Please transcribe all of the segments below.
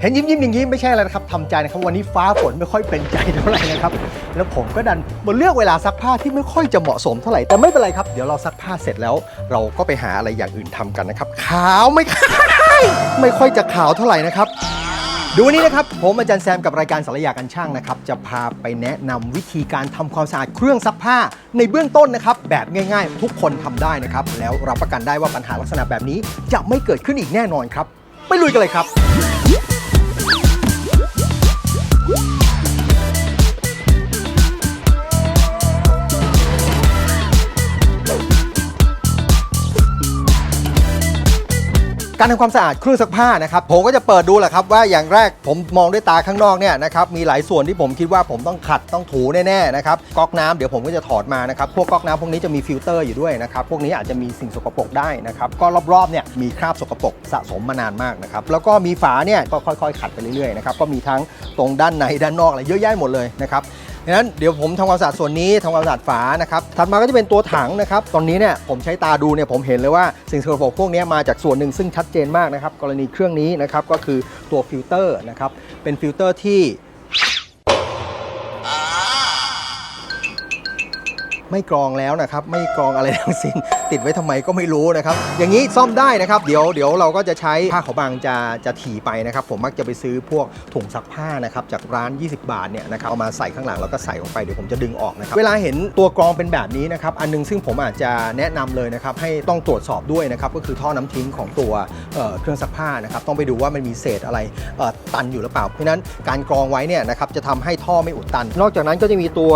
เห็นยิ้มยิ้มอย่างนี้ไม่ใช่อะไรนะครับทำใจนะครับวันนี้ฟ้าฝนไม่ค่อยเป็นใจเท่าไหร่นะครับแล้วผมก็ดันมาเลือกเวลาซักผ้าที่ไม่ค่อยจะเหมาะสมเท่าไหร่แต่ไม่เป็นไรครับเดี๋ยวเราซักผ้าเสร็จแล้ว เราก็ไปหาอะไรอย่างอื่นทำกันนะครับขาวไม่ขาวไม่ค่อยจะขาวเท่าไหร่นะครับดูวันนี้นะครับ ผมอาจารย์แซมกับรายการสารยากันช่างนะครับ จะพาไปแนะนำวิธีการทำความสะอาดเครื่องซักผ้า ในเบื้องต้นนะครับ แบบง่ายๆ ทุกคนทำได้นะครับ แล้วรับประกันได้ว่าปัญหาลักษณะแบบนี้จะไม่เกิดขึ้นอีกแน่นอนครับ ไปลุยกันเลยครับ การทำความสะอาดเครื่องซักผ้านะครับผมก็จะเปิดดูแหละครับว่าอย่างแรกผมมองด้วยตาข้างนอกเนี่ยนะครับมีหลายส่วนที่ผมคิดว่าผมต้องขัดต้องถูแน่ๆนะครับก๊อกน้ำเดี๋ยวผมก็จะถอดมานะครับพวกก๊อกน้ำพวกนี้จะมีฟิลเตอร์อยู่ด้วยนะครับพวกนี้อาจจะมีสิ่งสกปรกได้นะครับก็รอบๆเนี่ยมีคราบสกปรกสะสมมานานมากนะครับแล้วก็มีฝาเนี่ยก็ค่อยๆ ขัดไปเรื่อยๆนะครับก็มีทั้งตรงด้านในด้านนอกอะไรเยอะแยะหมดเลยนะครับ ดังนั้นเดี๋ยวผมทำความสะอาดส่วนนี้ทำความสะอาดฝานะครับถัดมาก็จะเป็นตัวถังนะครับตอนนี้เนี่ยผมใช้ตาดูเนี่ยผมเห็นเลยว่าสิ่งสกปรกพวกนี้มาจากส่วนหนึ่งซึ่งชัดเจนมากนะครับกรณีเครื่องนี้นะครับก็คือตัวฟิลเตอร์นะครับเป็นฟิลเตอร์ที่ ไม่กรองแล้วนะครับ ไม่กรองอะไรทั้งสิ้น ติดไว้ทำไมก็ไม่รู้นะครับ อย่างนี้ซ่อมได้นะครับ เดี๋ยวเดี๋ยวเราก็จะใช้ผ้าขาวบางจะจะถี่ไปนะครับ ผมมักจะไปซื้อพวกถุงซักผ้านะครับจากร้าน 20 บาทเนี่ยนะครับเอามาใส่ข้างหลังแล้วก็ใส่ลงไปเดี๋ยวผมจะดึงออกนะครับเวลาเห็นตัวกรองเป็นแบบนี้นะครับอันหนึงซึ่งผมอาจจะแนะนำเลยนะครับให้ต้องตรวจสอบด้วยนะครับก็คือท่อน้ำทิ้งของตัวเเครื่องซักผ้านะครับต้องไปดูว่ามันมีเศษอะไรตันอยู่หรือเปล่า เพราะนั้นการกรองไว้เนี่ยนะครับจะทำให้ท่อไม่อุดตัน นอกจากนั้นก็จะมีตัว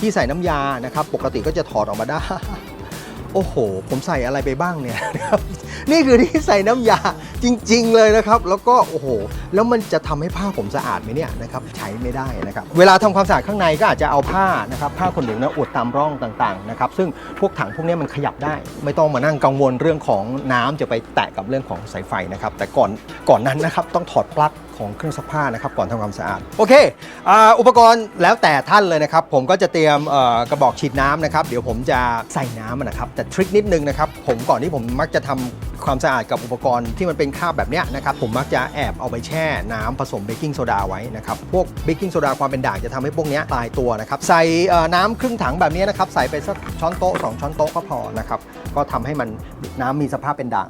ที่ใส่น้ำยานะครับปกติก็จะถอดออกมาได้ โอ้โห ผมใส่อะไรไปบ้างเนี่ยนะครับนี่คือที่ใส่น้ำยาจริง ๆ เลยนะครับ แล้วก็โอ้โห แล้วมันจะทำให้ผ้าผมสะอาดไหมเนี่ยนะครับใช้ไม่ได้นะครับ เวลาทำความสะอาดข้างในก็อาจจะเอาผ้านะครับผ้าขนหนูนะอุดตามร่องต่างๆนะครับซึ่งพวกถังพวกนี้มันขยับได้ ไม่ต้องมานั่งกังวลเรื่องของน้ำจะไปแตะกับเรื่องของสายไฟนะครับแต่ก่อนก่อนนั้นนะครับต้องถอดปลั๊ก ของเครื่องซักผ้านะครับก่อนทำความสะอาด โอเคออุปกรณ์แล้วแต่ท่านเลยนะครับ ผมก็จะเตรียมกระบอกฉีดน้ำนะครับ เดี๋ยวผมจะใส่น้ำนะครับ แต่ทริคนิดนึงนะครับ ผมก่อนที่ผมมักจะทำความสะอาดกับอุปกรณ์ที่มันเป็นคราบแบบนี้นะครับ ผมมักจะแอบเอาไปแช่น้ำผสมเบกกิ้งโซดาไว้นะครับ พวกเบกกิ้งโซดาความเป็นด่างจะทำให้พวกนี้ตายตัวนะครับ ใส่น้ำครึ่งถังแบบนี้นะครับ ใส่ไปสักช้อนโต๊ะสองช้อนโต๊ะก็พอนะครับ ก็ทำให้มันน้ำมีสภาพเป็นด่าง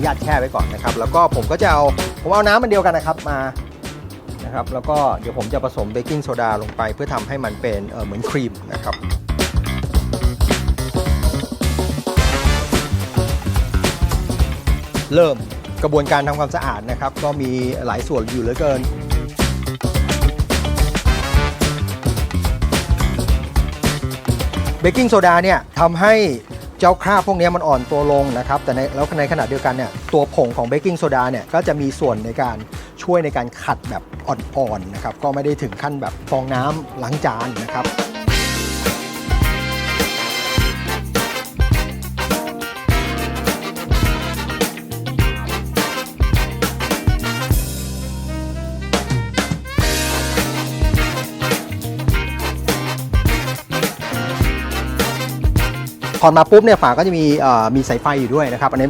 นุญาตแช่ไว้ก่อนนะครับ แล้วก็ผมก็จะเอาผมเอาน้ำมันเดียวกันนะครับมานะครับ แล้วก็เดี๋ยวผมจะผสมเบกกิ้งโซดาลงไป เพื่อทำให้มันเป็นเเหมือนครีมนะครับเริ่มกระบวนการทำความสะอาดนะครับ ก็มีหลายส่วนอยู่เหลือเกิน เบกกิ้งโซดาเนี่ยทำให้ เจ้าคราบพวกนี้มันอ่อนตัวลงนะครับแต่ในแล้วในขณะเดียวกันเนี่ยตัวผงของเบกกิ้งโซดาเนี่ยก็จะมีส่วนในการช่วยในการขัดแบบอ่อนๆนะครับก็ไม่ได้ถึงขั้นแบบฟองน้ำล้างจานนะครับ ถอดมาปุ๊บเนี่ยฝาก็จะมีมีสายไฟอยู่ด้วยนะครับอันนี้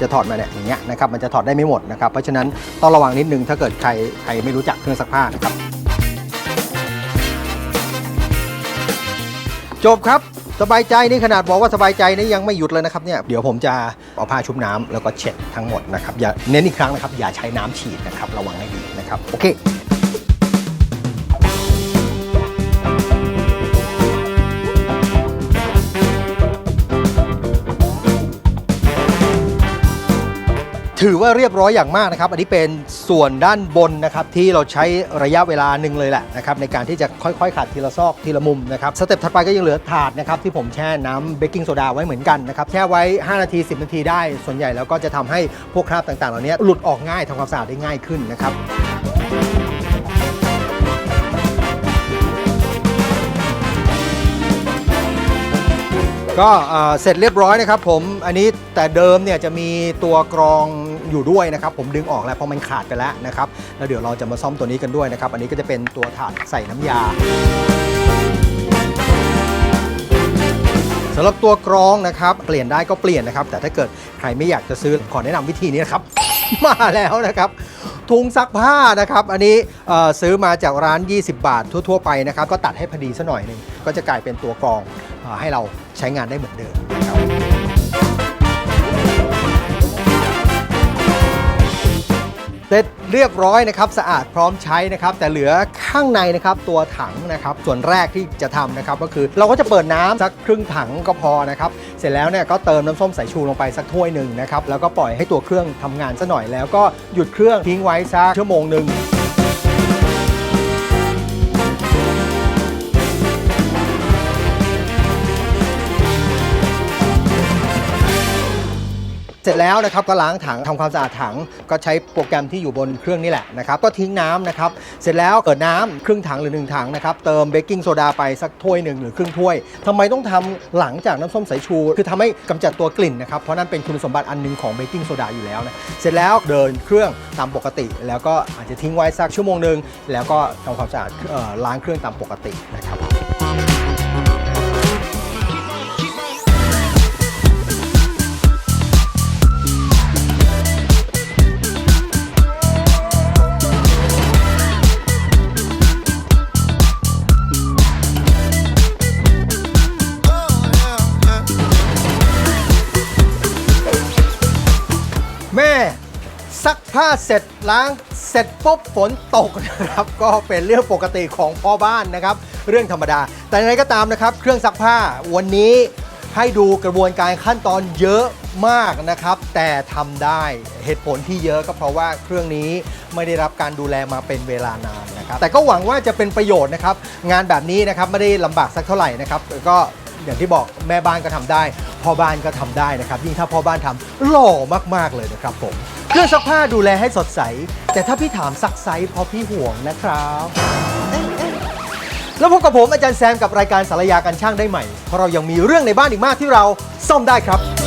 จะถอดมาเนี่ยอย่างเงี้ยนะครับมันจะถอดได้ไม่หมดนะครับเพราะฉะนั้นต้องระวังนิดนึงถ้าเกิดใครใครไม่รู้จักเครื่องซักผ้านะครับจบครับสบายใจนี่ขนาดบอกว่าสบายใจนี่ยังไม่หยุดเลยนะครับเนี่ยเดี๋ยวผมจะเอาผ้าชุบน้ำแล้วก็เช็ดทั้งหมดนะครับอย่าเน้นอีกครั้งนะครับอย่าใช้น้ำฉีดนะครับระวังให้ดีนะครับโอเค ถือว่าเรียบร้อยอย่างมากนะครับ อันนี้เป็นส่วนด้านบนนะครับที่เราใช้ระยะเวลาหนึ่งเลยแหละนะครับในการที่จะค่อยๆขัดทีละซอกทีละมุมนะครับสเต็ปถัดไปก็ยังเหลือถาดนะครับที่ผมแช่น้ำเบกกิ้งโซดาไว้เหมือนกันนะครับแช่ไว้ 5 นาที 10 นาทีได้ ส่วนใหญ่แล้วก็จะทำให้พวกคราบต่างๆ เหล่านี้หลุดออกง่ายทำความสะอาดได้ง่ายขึ้นนะครับก็เอ่อเสร็จเรียบร้อยนะครับผมอันนี้แต่เดิมเนี่ยจะมีตัวกรอง อยู่ด้วยนะครับผมดึงออกแล้วเพราะมันขาดไปแล้วนะครับแล้วเดี๋ยวเราจะมาซ่อมตัวนี้กันด้วยนะครับอันนี้ก็จะเป็นตัวถาดใส่น้ำยาสำหรับตัวกรองนะครับเปลี่ยนได้ก็เปลี่ยนนะครับ แต่ถ้าเกิดใครไม่อยากจะซื้อขอแนะนำวิธีนี้นะครับ มาแล้วนะครับถุงซักผ้านะครับ อันนี้ซื้อมาจากร้าน 20 บาททั่ว ๆ ไปนะครับ ก็ตัดให้พอดีซะหน่อยหนึ่งก็จะกลายเป็นตัวกรองอให้เราใช้งานได้เหมือนเดิมนะครับ เสร็จเรียบร้อยนะครับสะอาดพร้อมใช้นะครับแต่เหลือข้างในนะครับตัวถังนะครับส่วนแรกที่จะทำนะครับก็คือเราก็จะเปิดน้ำสักครึ่งถังก็พอนะครับเสร็จแล้วเนี่ยก็เติมน้ำส้มสายชูลงไปสักถ้วยหนึ่งนะครับแล้วก็ปล่อยให้ตัวเครื่องทำงานซะหน่อยแล้วก็หยุดเครื่องทิ้งไว้สักชั่วโมงหนึ่ง เสร็จแล้วนะครับก็ล้างถังทำความสะอาดถังก็ใช้โปรแกรมที่อยู่บนเครื่องนี่แหละนะครับก็ทิ้งน้ำนะครับเสร็จแล้วเปิดน้ำครึ่งถังหรือหนึ่งถังนะครับเติมเบกกิ้งโซดาไปสักถ้วยหนึ่งหรือครึ่งถ้วยทำไมต้องทำหลังจากน้ำส้มสายชู คือทำให้กำจัดตัวกลิ่นนะครับเพราะนั่นเป็นคุณสมบัติอันหนึ่งของเบกกิ้งโซดาอยู่แล้วนะเสร็จแล้วเดินเครื่องตามปกติ แล้วก็อาจจะทิ้งไว้สักชั่วโมงหนึ่งแล้วก็ทำความสะอาดล้างเครื่องตามปกตินะครับ ซักผ้าเสร็จล้างเสร็จปุ๊บฝนตกนะครับ ก็เป็นเรื่องปกติของพ่อบ้านนะครับ เรื่องธรรมดา แต่อย่างไรก็ตามนะครับ เครื่องซักผ้าวันนี้ให้ดูกระบวนการขั้นตอนเยอะมากนะครับ แต่ทำได้เหตุผลที่เยอะก็เพราะว่าเครื่องนี้ไม่ได้รับการดูแลมาเป็นเวลานานนะครับ แต่ก็หวังว่าจะเป็นประโยชน์นะครับ งานแบบนี้นะครับไม่ได้ลำบากสักเท่าไหร่นะครับ ก็ อย่างที่บอกแม่บ้านก็ทำได้พ่อบ้านก็ทำได้นะครับ ยิ่งถ้าพ่อบ้านทำหล่อมากๆเลยนะครับผมเครื่องซักผ้าดูแลให้สดใส แต่ถ้าพี่ถามซักไซส์เพราะพี่ห่วงนะครับแล้วพบกับผมอาจารย์แซมกับรายการสารยาการช่างได้ใหม่ เพราะเรายังมีเรื่องในบ้านอีกมากที่เราซ่อมได้ครับ